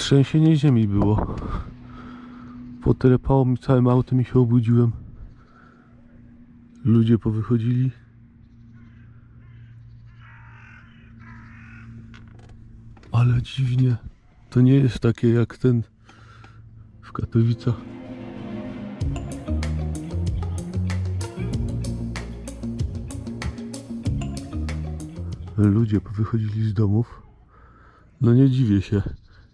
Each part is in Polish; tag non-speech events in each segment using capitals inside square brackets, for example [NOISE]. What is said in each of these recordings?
Trzęsienie ziemi było. Poterepało mi całym autem i się obudziłem. Ludzie powychodzili. Ale dziwnie. To nie jest takie jak ten w Katowicach. Ludzie powychodzili z domów. No nie dziwię się.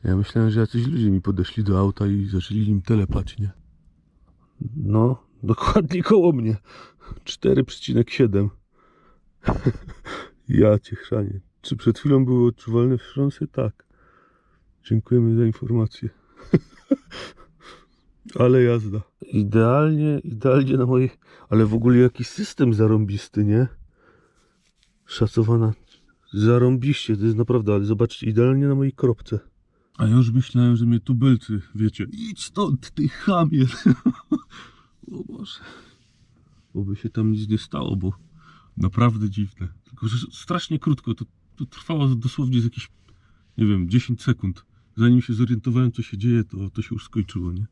Ja myślałem, że jacyś ludzie mi podeszli do auta i zaczęli nim telepać, nie? No, dokładnie koło mnie. 4,7. [LAUGHS] ja cię chrzanie. Czy przed chwilą były odczuwalne wstrząsy? Tak. Dziękujemy za informację. [LAUGHS] Ale jazda. Idealnie, idealnie na mojej... Ale w ogóle jakiś system zarąbisty, nie? Szacowana. Zarąbiście, to jest naprawdę, ale zobaczcie, idealnie na mojej kropce. A ja już myślałem, że mnie tubylcy, wiecie, idź stąd, ty chamie. [LAUGHS] o Boże. Oby się tam nic nie stało, bo naprawdę dziwne. Tylko, że strasznie krótko, to, to trwało dosłownie z jakieś, nie wiem, 10 sekund. Zanim się zorientowałem, co się dzieje, to, to się już skończyło, nie?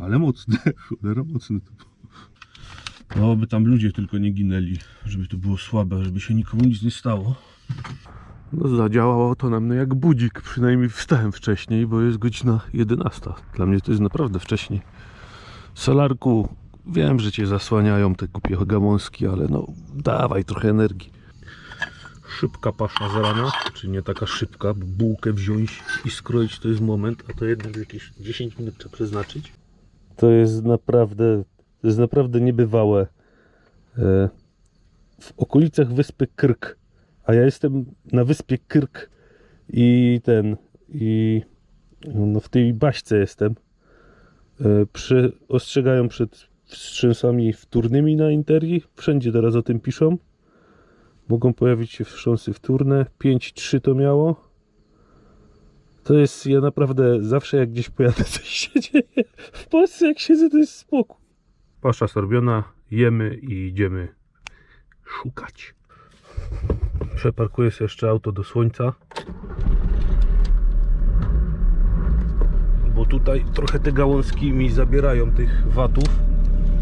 Ale mocne, [LAUGHS] cholera mocne to było. No, by tam ludzie tylko nie ginęli, żeby to było słabe, żeby się nikomu nic nie stało. No zadziałało to na mnie jak budzik, przynajmniej wstałem wcześniej, bo jest godzina 11. Dla mnie to jest naprawdę wcześniej. Solarku, wiem, że cię zasłaniają te głupie gałązki, ale no dawaj trochę energii. Szybka pasza z rana, czy nie taka szybka, bo bułkę wziąć i skroić to jest moment, a to jednak jakieś 10 minut trzeba przeznaczyć. To jest naprawdę, to jest naprawdę niebywałe. E, W okolicach wyspy Krk, a ja jestem na wyspie Krk i ten, i no w tej baśce jestem. E, Przy, ostrzegają przed wstrząsami wtórnymi na Interii. Wszędzie teraz o tym piszą. Mogą pojawić się wstrząsy wtórne. 5-3 to miało. To jest, ja naprawdę zawsze jak gdzieś pojadę, [LAUGHS] coś się dzieje. W Polsce jak siedzę, to jest spokój. Pasza sorbiona, jemy i idziemy szukać. Przeparkuję sobie jeszcze auto do słońca. Bo tutaj trochę te gałązki mi zabierają tych watów,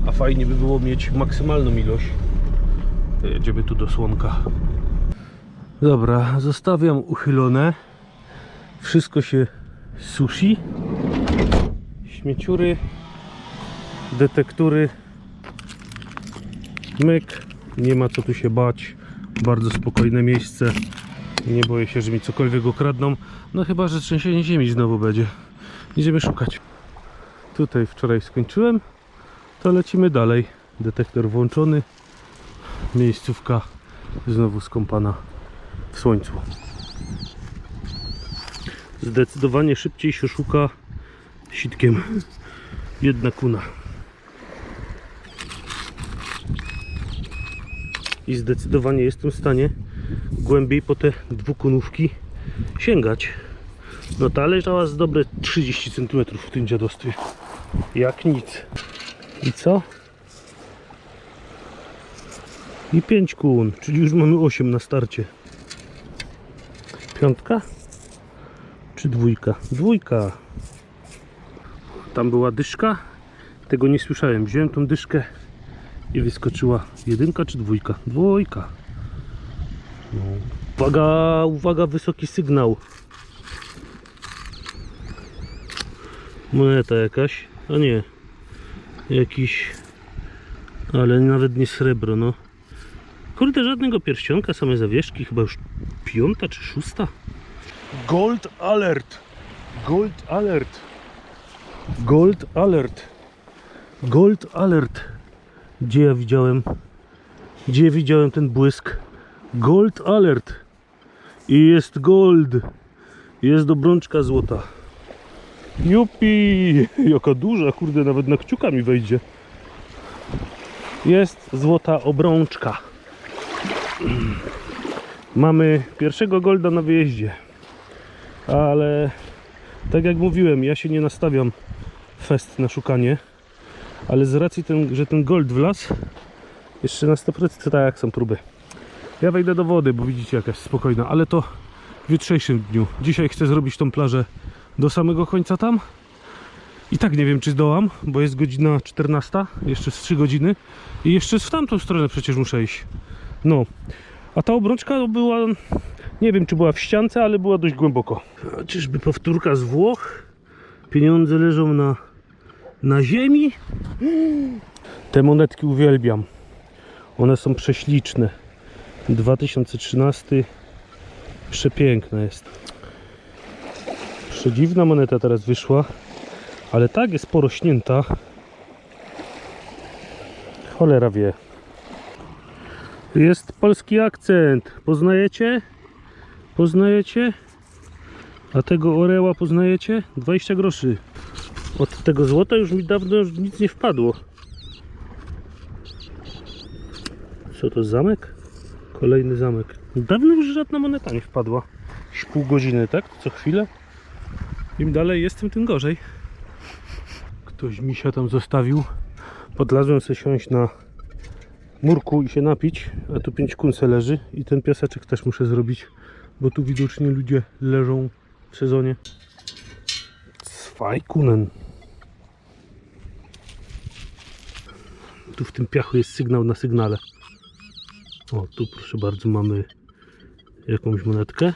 a fajnie by było mieć maksymalną ilość. Jedziemy tu do słonka. Dobra, zostawiam uchylone. Wszystko się sushi. Śmieciury, detektury. Myk. Nie ma co tu się bać. Bardzo spokojne miejsce. Nie boję się, że mi cokolwiek okradną. No chyba, że trzęsienie ziemi znowu będzie. Idziemy szukać. Tutaj wczoraj skończyłem. To lecimy dalej. Detektor włączony. Miejscówka znowu skąpana w słońcu. Zdecydowanie szybciej się szuka sitkiem. Jedna kuna. I zdecydowanie jestem w stanie głębiej po te dwukunówki sięgać. No ta leżała z dobre 30 cm w tym dziadostwie. Jak nic. I co? I 5 kun, czyli już mamy 8 na starcie. Piątka? Czy dwójka? Dwójka. Tam była dyszka. Tego nie słyszałem. Wziąłem tą dyszkę i wyskoczyła jedynka czy dwójka? Dwójka. No. Uwaga, uwaga, wysoki sygnał. Moneta jakaś. A nie. Jakiś. Ale nawet nie srebro, no. Kurde, żadnego pierścionka, same zawieszki. Chyba już piąta czy szósta. Gold alert. Gold alert. Gold alert. Gold alert. Gdzie ja widziałem? Gdzie widziałem ten błysk? Gold alert. I jest gold. Jest obrączka złota. Jupi! [LAUGHS] Jaka duża, kurde, nawet na kciuka mi wejdzie. Jest złota obrączka. [CLEARS THROAT] Mamy pierwszego golda na wyjeździe. Ale tak jak mówiłem, ja się nie nastawiam fest na szukanie. Ale z racji, ten, że ten gold wlazł, jeszcze na 100% tak jak są próby. Ja wejdę do wody, bo widzicie jakaś spokojna, ale to w jutrzejszym dniu. Dzisiaj chcę zrobić tą plażę do samego końca tam. I tak nie wiem, czy zdołam, bo jest godzina 14, jeszcze z 3 godziny. I jeszcze w tamtą stronę przecież muszę iść. No. A ta obrączka była, nie wiem, czy była w ściance, ale była dość głęboko. A czyżby powtórka z Włoch? Pieniądze leżą na, na ziemi? Te monetki uwielbiam. One są prześliczne. 2013. Przepiękna jest. Przedziwna moneta teraz wyszła, ale tak jest porośnięta. Cholera wie. Jest polski akcent. Poznajecie? Poznajecie? A tego oreła poznajecie? 20 groszy. Od tego złota już mi dawno nic nie wpadło. Co to zamek? Kolejny zamek. Dawno już żadna moneta nie wpadła. Już pół godziny, tak? Co chwilę. Im dalej jestem, tym gorzej. Ktoś mi się tam zostawił. Podlazłem sobie siąść na murku i się napić, a tu pięć kunce leży i ten piaseczek też muszę zrobić, bo tu widocznie ludzie leżą w sezonie. Zwajkunen. Tu w tym piachu jest sygnał na sygnale. O, tu proszę bardzo mamy jakąś monetkę.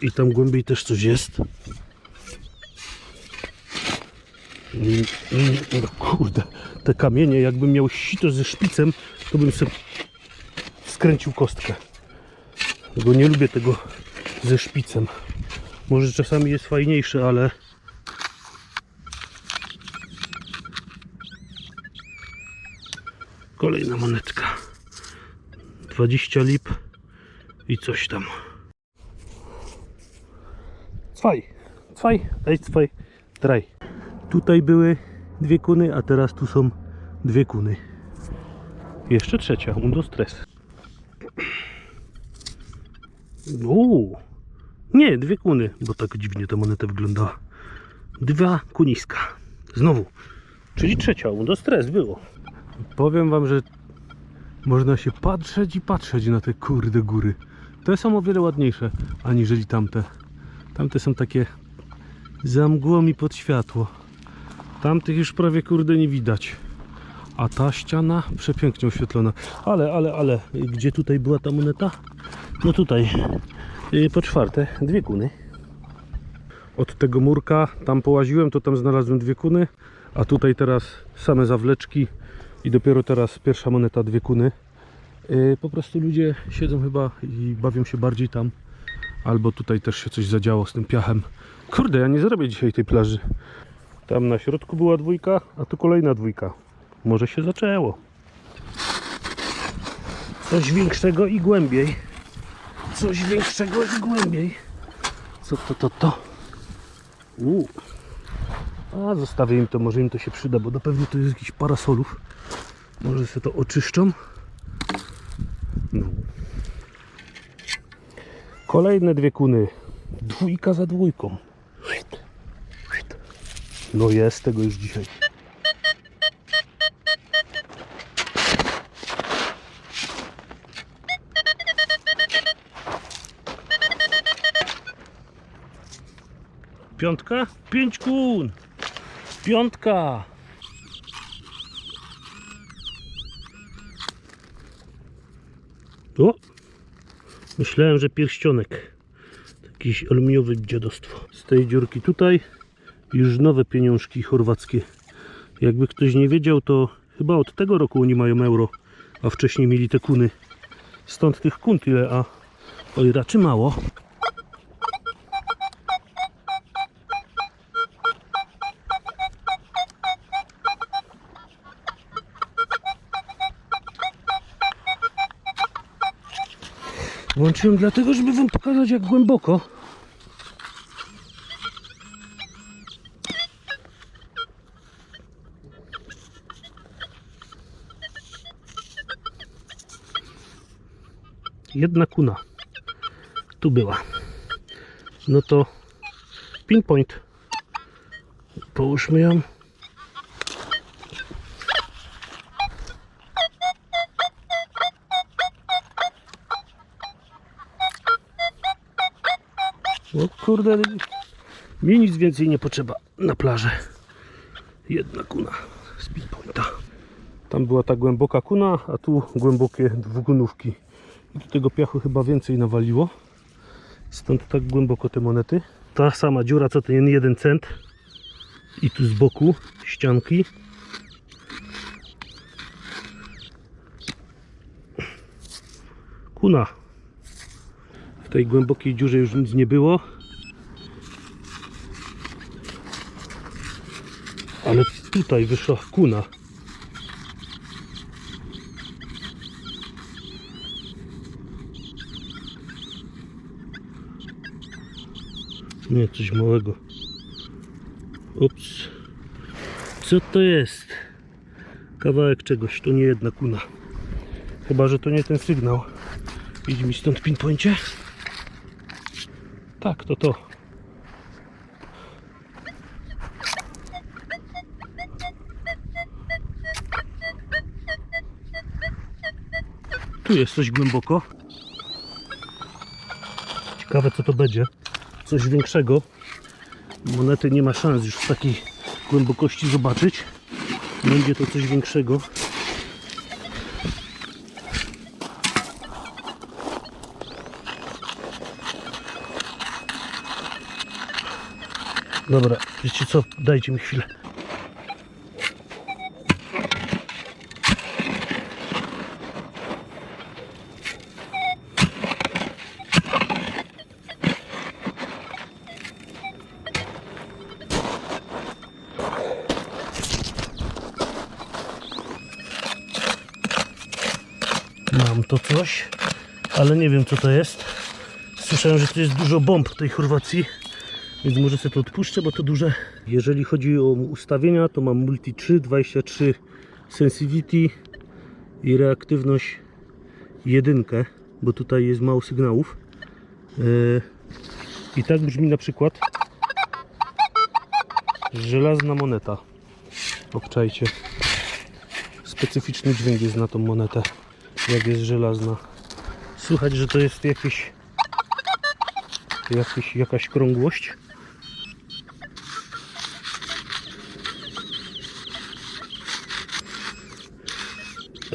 I tam głębiej też coś jest. No kurde, te kamienie, jakbym miał sito ze szpicem, to bym sobie skręcił kostkę. Bo nie lubię tego ze szpicem. Może czasami jest fajniejsze, ale kolejna monetka. 20 lip i coś tam. Zwei. Zwei. Ej, zwei. Drei. Tutaj były dwie kuny, a teraz tu są dwie kuny. Jeszcze trzecia. Undo stres. Uuu. Nie, dwie kuny, bo tak dziwnie ta moneta wyglądała. Dwa kuniska. Znowu. Czyli trzecia. Undo stres było. Powiem wam, że można się patrzeć i patrzeć na te kurde góry. Te są o wiele ładniejsze aniżeli tamte. Tamte są takie za mgłą i pod światło. Tamtych już prawie kurde nie widać. A ta ściana przepięknie oświetlona. Ale, ale, ale, gdzie tutaj była ta moneta? No tutaj, yy, po czwarte, dwie kuny. Od tego murka tam połaziłem, to tam znalazłem dwie kuny, a tutaj teraz same zawleczki i dopiero teraz pierwsza moneta, dwie kuny. Yy, po prostu ludzie siedzą chyba i bawią się bardziej tam. Albo tutaj też się coś zadziało z tym piachem. Kurde, ja nie zrobię dzisiaj tej plaży. Tam na środku była dwójka, a tu kolejna dwójka. Może się zaczęło. Coś większego i głębiej. Coś większego i głębiej. Co to, to, to? Uuu. A, zostawię im to, może im to się przyda, bo na pewno to jest jakiś parasolów. Może sobie to oczyszczą. No. Kolejne dwie kuny. Dwójka za dwójką. No jest tego już dzisiaj. Piątka? Pięć kun! Piątka! O! Myślałem, że pierścionek. Jakieś aluminiowe dziadostwo. Z tej dziurki tutaj już nowe pieniążki chorwackie. Jakby ktoś nie wiedział, to chyba od tego roku oni mają euro, a wcześniej mieli te kuny. Stąd tych kun tyle, a oj raczej mało. Włączyłem dlatego, żeby wam pokazać jak głęboko. Jedna kuna. Tu była. No to pinpoint. Połóżmy ją. Kurde, mi nic więcej nie potrzeba na plażę. Jedna kuna z pinpointa. Tam była ta głęboka kuna, a tu głębokie dwugunówki. I tu tego piachu chyba więcej nawaliło. Stąd tak głęboko te monety. Ta sama dziura co ten jeden cent. I tu z boku ścianki. Kuna. W tej głębokiej dziurze już nic nie było. Ale tutaj wyszła kuna. Nie, coś małego. Ups. Co to jest? Kawałek czegoś, to nie jedna kuna. Chyba, że to nie ten sygnał. Idź mi stąd pinpoincie. Tak, to to. Tu jest coś głęboko. Ciekawe co to będzie. Coś większego. Monety nie ma szans już w takiej głębokości zobaczyć. Będzie to coś większego. Dobra, wiecie co? Dajcie mi chwilę. Mam to coś, ale nie wiem co to jest. Słyszałem, że tu jest dużo bomb w tej Chorwacji, więc może sobie to odpuszczę, bo to duże. Jeżeli chodzi o ustawienia, to mam Multi 3, 23 Sensitivity i reaktywność jedynkę, bo tutaj jest mało sygnałów. Yy, I tak brzmi na przykład żelazna moneta. Obczajcie. Specyficzny dźwięk jest na tą monetę jak jest żelazna. Słychać, że to jest jakieś, jakieś jakaś krągłość.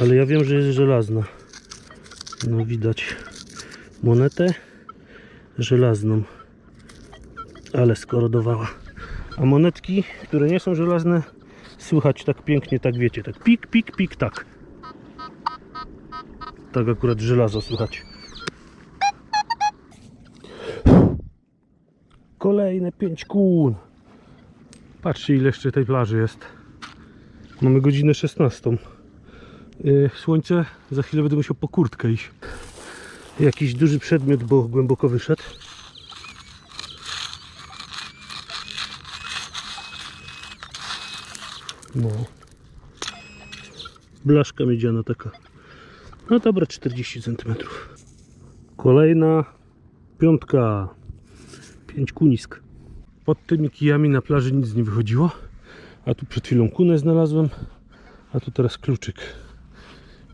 Ale ja wiem, że jest żelazna. No widać monetę żelazną. Ale skorodowała. A monetki, które nie są żelazne, słychać tak pięknie, tak wiecie, tak pik, pik, pik, tak. Tak akurat żelazo słychać. Kolejne 5 kun. Patrzcie ile jeszcze tej plaży jest. Mamy godzinę 16. Yy, Słońce, za chwilę będę musiał po kurtkę iść. Jakiś duży przedmiot, bo głęboko wyszedł. No. Blaszka miedziana taka. No dobra, 40 cm. Kolejna piątka. 5 kunisk. Pod tymi kijami na plaży nic nie wychodziło. A tu przed chwilą kunę znalazłem. A tu teraz kluczyk.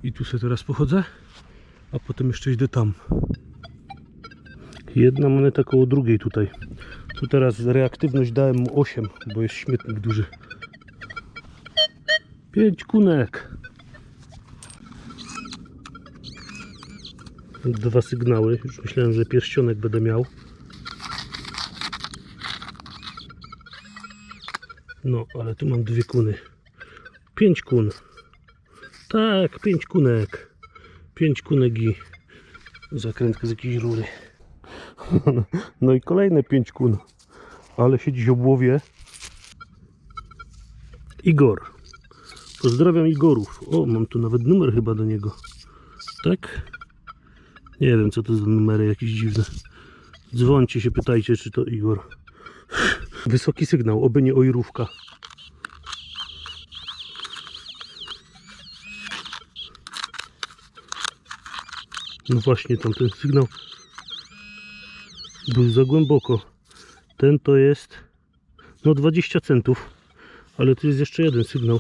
I tu sobie teraz pochodzę. A potem jeszcze idę tam. Jedna moneta koło drugiej tutaj. Tu teraz reaktywność dałem mu 8, bo jest śmietnik duży. 5 kunek. Dwa sygnały. Już myślałem, że pierścionek będę miał. No, ale tu mam dwie kuny. Pięć kun. Tak, pięć kunek. Pięć kunek i zakrętka z jakiejś rury. [LAUGHS] No i kolejne pięć kun. Ale się dziś obłowie. Igor. Pozdrawiam Igorów. O, mam tu nawet numer chyba do niego. Tak? Nie wiem, co to za numery jakieś dziwne. Dzwońcie się, pytajcie, czy to Igor. Wysoki sygnał, oby nie ojrówka. No właśnie, tam ten sygnał był za głęboko. Ten to jest no 20 centów, ale tu jest jeszcze jeden sygnał.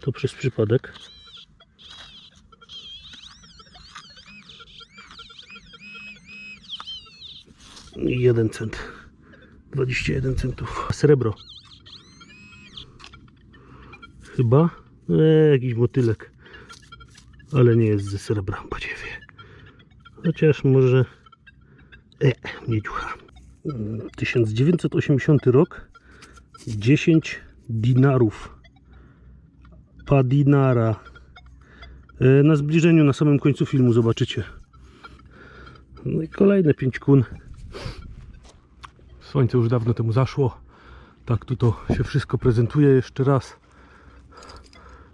To przez przypadek. I 1 cent. 21 centów. Srebro. Chyba? Eee, jakiś motylek. Ale nie jest ze srebra, badziewie. Chociaż może... E, miedziucha. Mm, 1980 rok. 10 dinarów. Padinara. E, Na zbliżeniu, na samym końcu filmu zobaczycie. No i kolejne 5 kun. Słońce już dawno temu zaszło. Tak tu to się wszystko prezentuje jeszcze raz.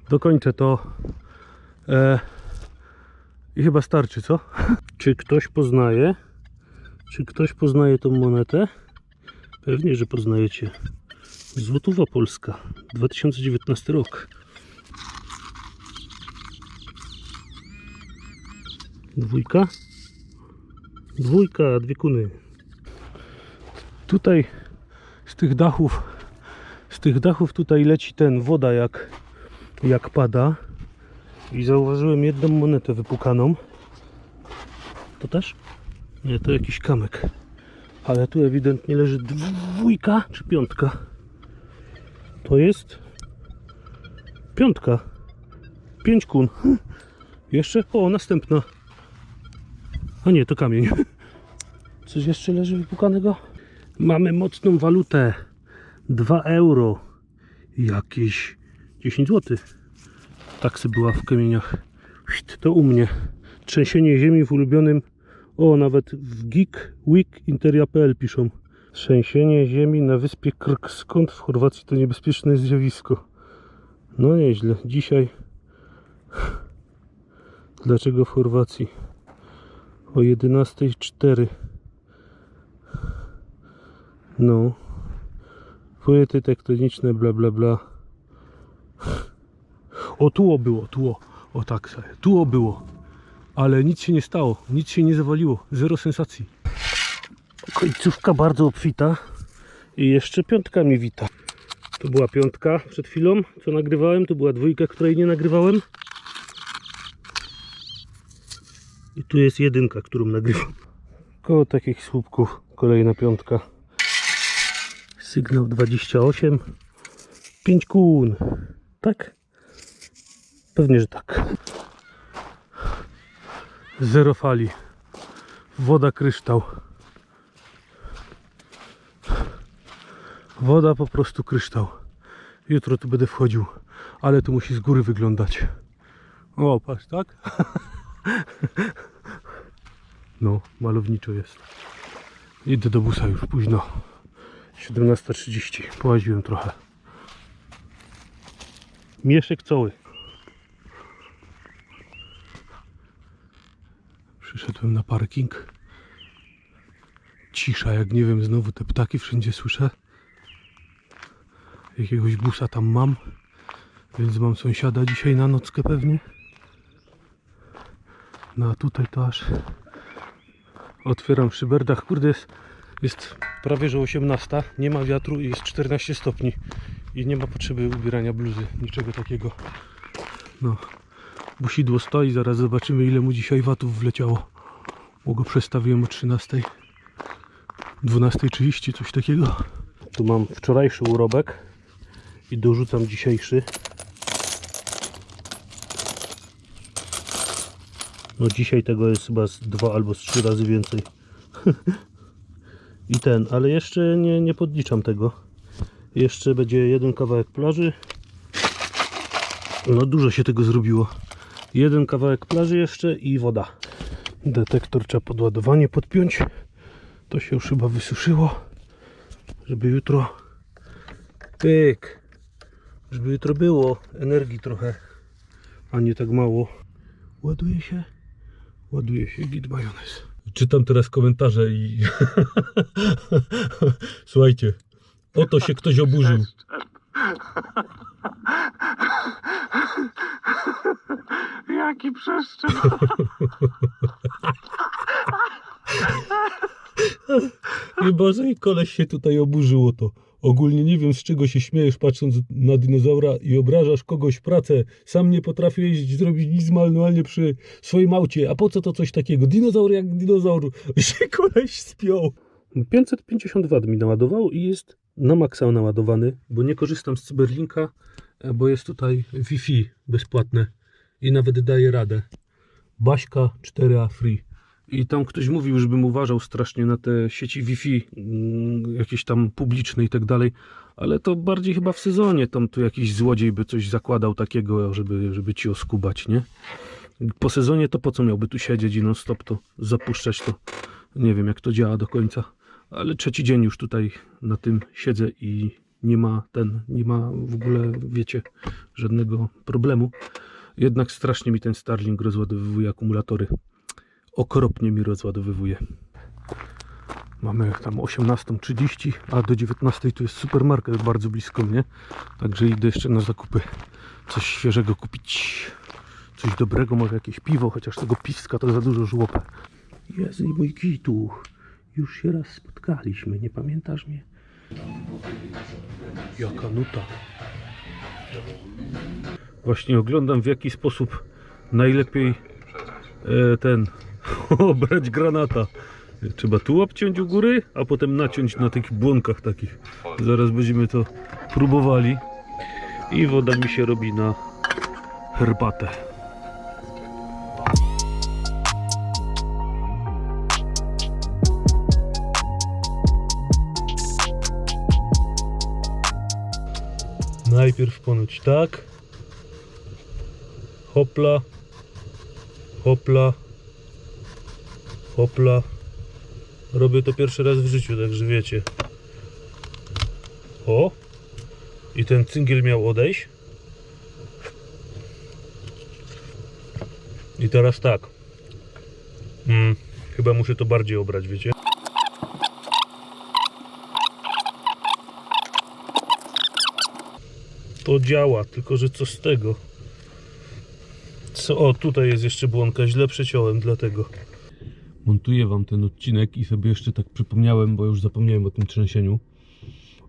Dokończę to. E, I chyba starczy, co? [LAUGHS] Czy ktoś poznaje? Czy ktoś poznaje tą monetę? Pewnie, że poznajecie. Złotówa Polska, 2019 rok. Dwójka? Dwójka, dwie kuny. Tutaj z tych dachów, z tych dachów tutaj leci ten woda jak, jak pada. I zauważyłem jedną monetę wypukaną. To też? Nie, to jakiś kamek. Ale tu ewidentnie leży dwójka czy piątka. To jest piątka. Pięć kun. Jeszcze? O, następna. A nie, to kamień. [LAUGHS] Coś jeszcze leży wypukanego? Mamy mocną walutę. 2 euro. Jakieś 10 zł. Taksy była w kamieniach. To u mnie. Trzęsienie ziemi w ulubionym. O, nawet w Geek Week Interia.pl piszą. Trzęsienie ziemi na wyspie Krk. w Chorwacji to niebezpieczne zjawisko. No nieźle. Dzisiaj. Dlaczego w Chorwacji? O 11.04. No. Płyty tektoniczne, bla bla bla. O, tuło było, tuło. O tak sobie. Tuło było. Ale nic się nie stało. Nic się nie zawaliło. Zero sensacji. Końcówka bardzo obfita. I jeszcze piątka mi wita. To była piątka przed chwilą, co nagrywałem. To była dwójka, której nie nagrywałem. I tu jest jedynka, którą nagrywam. Koło takich słupków kolejna piątka. Sygnał 28. 5 kun. Tak? Pewnie, że tak. Zero fali. Woda kryształ. Woda po prostu kryształ. Jutro tu będę wchodził, ale tu musi z góry wyglądać. O, patrz, tak? [LAUGHS] No, malowniczo jest. Idę do busa już późno. 17.30. Połaziłem trochę. Mieszek cały. Przyszedłem na parking. Cisza, jak nie wiem, znowu te ptaki wszędzie słyszę. Jakiegoś busa tam mam, więc mam sąsiada dzisiaj na nockę pewnie. No a tutaj to aż otwieram szyberdach. Kurde, jest, jest prawie że 18, nie ma wiatru i jest 14 stopni. I nie ma potrzeby ubierania bluzy, niczego takiego. No, busidło stoi, zaraz zobaczymy ile mu dzisiaj watów wleciało. Bo go przestawiłem o 13. 12.30, coś takiego. Tu mam wczorajszy urobek i dorzucam dzisiejszy. No dzisiaj tego jest chyba z dwa albo z trzy razy więcej. [LAUGHS] I ten, ale jeszcze nie, nie podliczam tego. Jeszcze będzie jeden kawałek plaży. No dużo się tego zrobiło. Jeden kawałek plaży jeszcze i woda. Detektor trzeba podładowanie podpiąć. To się już chyba wysuszyło. Żeby jutro pyk. Żeby jutro było energii trochę. A nie tak mało. Ładuje się. Ładuje się git majonez. Czytam teraz komentarze i. [LAUGHS] Słuchajcie, oto się ktoś oburzył. Jaki przeszczep. [LAUGHS] Boże, i koleś się tutaj oburzyło to. Ogólnie nie wiem z czego się śmiejesz patrząc na dinozaura i obrażasz kogoś pracę. Sam nie potrafiłeś zrobić nic manualnie przy swoim aucie. A po co to coś takiego? Dinozaur jak dinozaur. [LAUGHS] Się koleś spiął. 550 W mi naładował i jest na maksa naładowany, bo nie korzystam z Cyberlinka, e, bo jest tutaj Wi-Fi bezpłatne i nawet daje radę. Baśka 4A Free. I tam ktoś mówił, żebym uważał strasznie na te sieci Wi-Fi, mm, jakieś tam publiczne i tak dalej, ale to bardziej chyba w sezonie. Tam tu jakiś złodziej by coś zakładał takiego, żeby, żeby ci oskubać, nie? Po sezonie to po co miałby tu siedzieć i non stop to zapuszczać to? Nie wiem jak to działa do końca, ale trzeci dzień już tutaj na tym siedzę i nie ma ten, nie ma w ogóle, wiecie, żadnego problemu. Jednak strasznie mi ten Starlink rozładowywuje akumulatory. Okropnie mi rozładowywuje. Mamy tam 18.30, a do 19.00 tu jest supermarket bardzo blisko mnie. Także idę jeszcze na zakupy. Coś świeżego kupić. Coś dobrego, może jakieś piwo, chociaż tego piwska to za dużo żłopę. Jezu, mój kitu. Już się raz spotkaliśmy, nie pamiętasz mnie? Jaka nuta. Właśnie oglądam w jaki sposób najlepiej e, [LAUGHS] ten obrać granata. Trzeba tu obciąć u góry, a potem naciąć na tych błonkach takich. Zaraz będziemy to próbowali. I woda mi się robi na herbatę. Najpierw ponoć tak. Hopla. Hopla. Hopla. Robię to pierwszy raz w życiu, także wiecie. O! I ten cyngiel miał odejść. I teraz tak. Mm, chyba muszę to bardziej obrać, wiecie? To działa, tylko że co z tego? Co? O, tutaj jest jeszcze błonka, źle przeciąłem, dlatego. Montuję wam ten odcinek i sobie jeszcze tak przypomniałem, bo już zapomniałem o tym trzęsieniu.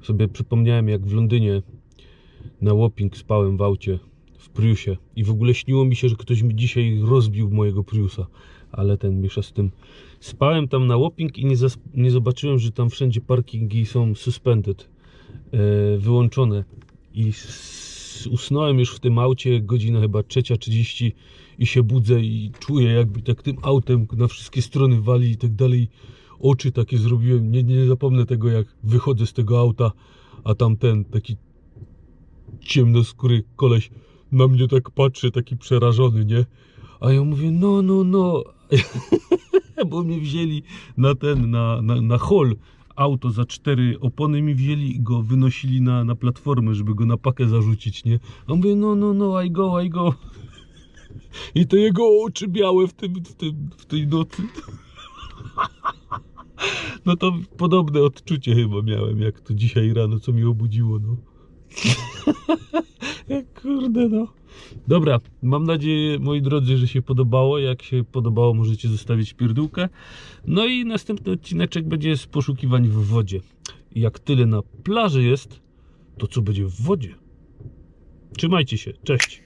Sobie przypomniałem, jak w Londynie na Wapping spałem w aucie, w Priusie. I w ogóle śniło mi się, że ktoś mi dzisiaj rozbił mojego Priusa. Ale ten miesza z tym. Spałem tam na Wapping i nie, nie zobaczyłem, że tam wszędzie parkingi są suspended, e, wyłączone. I usnąłem już w tym aucie, godzina chyba 3.30 i się budzę i czuję jakby tak tym autem na wszystkie strony wali i tak dalej. Oczy takie zrobiłem, nie, nie zapomnę tego jak wychodzę z tego auta, a tam ten taki ciemnoskóry koleś na mnie tak patrzy, taki przerażony, nie? A ja mówię, no, no, no, [LAUGHS] bo mnie wzięli na ten, na, na, na hol. Auto za cztery opony mi wzięli i go wynosili na, na platformę, żeby go na pakę zarzucić, nie? A mówię, no, no, no, I go, I go. I te jego oczy białe w, tym, w, tym, w tej nocy. No to podobne odczucie chyba miałem, jak to dzisiaj rano, co mi obudziło, no. [LAUGHS] Kurde, no. Dobra, mam nadzieję, moi drodzy, że się podobało. Jak się podobało, możecie zostawić pierdółkę. No i następny odcineczek będzie z poszukiwań w wodzie. I jak tyle na plaży jest, to co będzie w wodzie? Trzymajcie się, cześć.